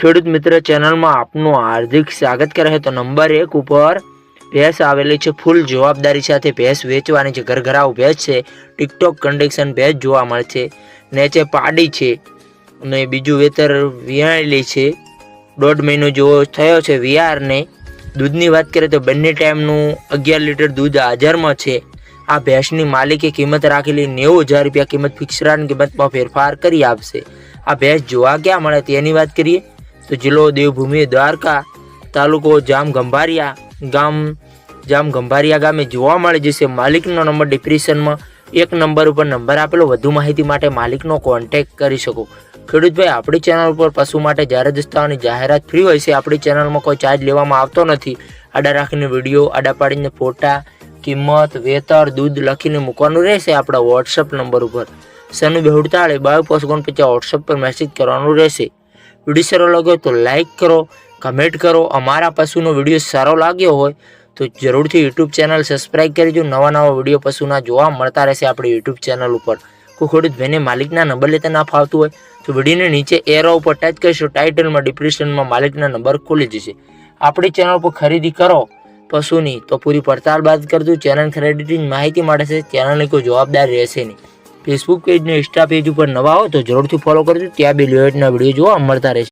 ખેડૂત મિત્ર ચેનલમાં આપનું હાર્દિક સ્વાગત કરે છે. તો નંબર એક ઉપર ભેંસ આવેલી છે. ફૂલ જવાબદારી સાથે ભેંસ વેચવાની છે ઘરઘરાવ ભેંસ છે ટિકટોક કન્ડિશન ભેંસ જોવા મળે છે. નેચે પાડી છે અને બીજું વેતર વિયાણેલી છે. દોઢ મહિનો જેવો થયો છે વિયારને દૂધની વાત કરીએ તો બંને ટાઈમનું અગિયાર લીટર દૂધ હાજરમાં છે. આ ભેંસની માલિકે કિંમત રાખેલી નેવું હજાર રૂપિયા કિંમત ફિક્સરાની કિંમતમાં ફેરફાર કરી આપશે. આ ભેંસ જોવા ક્યાં મળે તેની વાત કરીએ. તો જિલ્લો દેવભૂમિ, દ્વારકા તાલુકો જામ ગંભારિયા ગામ, જામ ગંભારિયા ગામે જોવા મળે જશે માલિકનો નંબર ડિપ્રેશનમાં એક નંબર ઉપર નંબર આપેલો. વધુ માહિતી માટે માલિકનો કોન્ટેક્ટ કરી શકો. ખેડૂતભાઈ, આપણી ચેનલ ઉપર પશુ માટે જ્યારે દસ્તાઓની જાહેરાત ફ્રી હોય છે. આપણી ચેનલમાં કોઈ ચાર્જ લેવામાં આવતો નથી. આડા રાખીને વીડિયો, આડા પાડીને ફોટા, કિંમત, વેતર, દૂધ લખીને મૂકવાનું રહેશે આપણા વોટ્સઅપ નંબર ઉપર. સનુ બેહુડતાળે બાવીસ પોસ્ટ ઓગણપચાસ વોટ્સઅપ પર મેસેજ કરવાનું રહેશે. વીડિયો સારો લાગ્યો તો લાઇક કરો કમેન્ટ કરો. અમારા પશુનો વીડિયો સારો લાગ્યો હોય તો જરૂરથી યુટ્યુબ ચેનલ સબસ્ક્રાઈબ કરીજો. નવા નવા વીડિયો પશુના જોવા મળતા રહેશે આપણી યુટ્યુબ ચેનલ ઉપર. કોઈ ખોડું ભાઈને માલિકના નંબર લેતા ના ફાવતું હોય તો વિડીયોને નીચે એરો ઉપર ટચ કરીશું. ટાઇટલમાં ડિપ્રેશનમાં માલિકના નંબર ખુલી જશે. આપણી ચેનલ પર ખરીદી કરો પશુની તો પૂરી પડતાલ બાદ કરજો. ચેનલ ખરીદીની માહિતી મળે છે. ચેનલની કોઈ જવાબદારી રહેશે નહીં. ફેસબુક પેજ ને ઇન્સ્ટા પેજ ઉપર નવા હો તો જરૂરથી ફોલો કરજો. ત્યાં બી લેવેટના વીડિયો જોવા મળતા રહેશે.